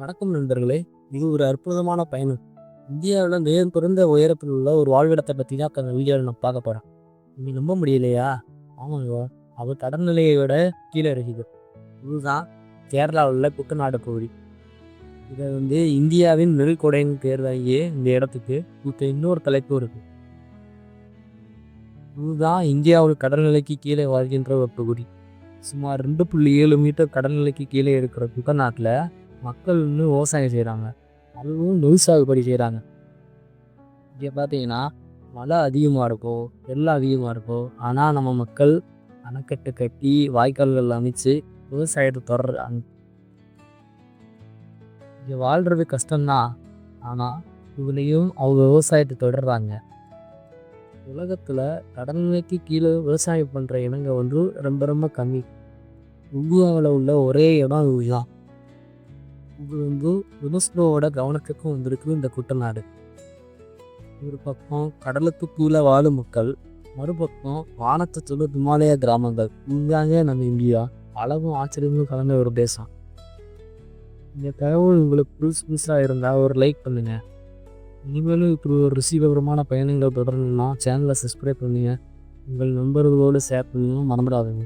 வணக்கம் நண்பர்களே. இது ஒரு அற்புதமான பயணம். இந்தியாவில் மிக குறைந்த உயரத்தில் உள்ள ஒரு வாழ்விடத்தை பற்றி தான் அந்த வீடியோவில் நான் பார்க்க போகிறேன் நீ நம்ப முடியலையா? ஆமாங்க. அவர் கடல்நிலையை விட கீழே இருக்குது இதுதான் கேரளாவில் உள்ள குட்டநாடு பகுதி. இதை வந்து இந்தியாவின் நெல்கொடைன்னு பேர் வாங்கி இந்த இடத்துக்கு இப்போ இன்னொரு தலைப்பு இருக்குது இதுதான் இந்தியாவில் கடல்நிலைக்கு கீழே வாழ்கின்ற ஒரு பகுதி. சுமார் ரெண்டு புள்ளி ஏழு மீட்டர் கடல்நிலைக்கு கீழே இருக்கிற குட்டநாட்டில் மக்கள் இன்னும் விவசாயம் செய்கிறாங்க அதுவும் நெல் சாகுபடி செய்கிறாங்க இங்கே பார்த்தீங்கன்னா மழை அதிகமாக இருக்கும் வெள்ளம் அதிகமாக இருக்கும் ஆனால் நம்ம மக்கள் அணைக்கட்டு கட்டி வாய்க்கால்கள் அமைச்சு விவசாயத்தை தொடர்றாங்க. இங்கே வாழ்கிறது கஷ்டம்தான் ஆனால் இதுலேயும் அவங்க விவசாயத்தை தொடர்றாங்க. உலகத்தில் கடல்நிலைக்கு கீழே விவசாயம் பண்ணுற இனங்கள் வந்து ரொம்ப ரொம்ப கம்மி. இந்தியாவில் உள்ள ஒரே இடம் இதுதான். வந்து யுனெஸ்கோவோட கவனத்துக்கும் வந்திருக்கு இந்த குட்டநாடு ஒரு பக்கம் கடலுக்கு கீழே வாழும் மக்கள் மறுபக்கம் வானத்தை சொல்ல இமாலய கிராமங்கள். இங்காங்க நம்ம இந்தியா அளவும் ஆச்சரியமும் கலந்த ஒரு தேசம். இந்த தகவல் உங்களுக்கு புதுசு புதுசாக இருந்தால் ஒரு லைக் பண்ணுங்கள் இனிமேலும் இப்படி ஒரு ருசிகரமான பயணங்கள் தொடரணும்னா சேனலை சப்ஸ்கிரைப் பண்ணுங்கள் உங்கள் நண்பர்களோடு ஷேர் பண்ணணும் மறந்துடாதீங்க.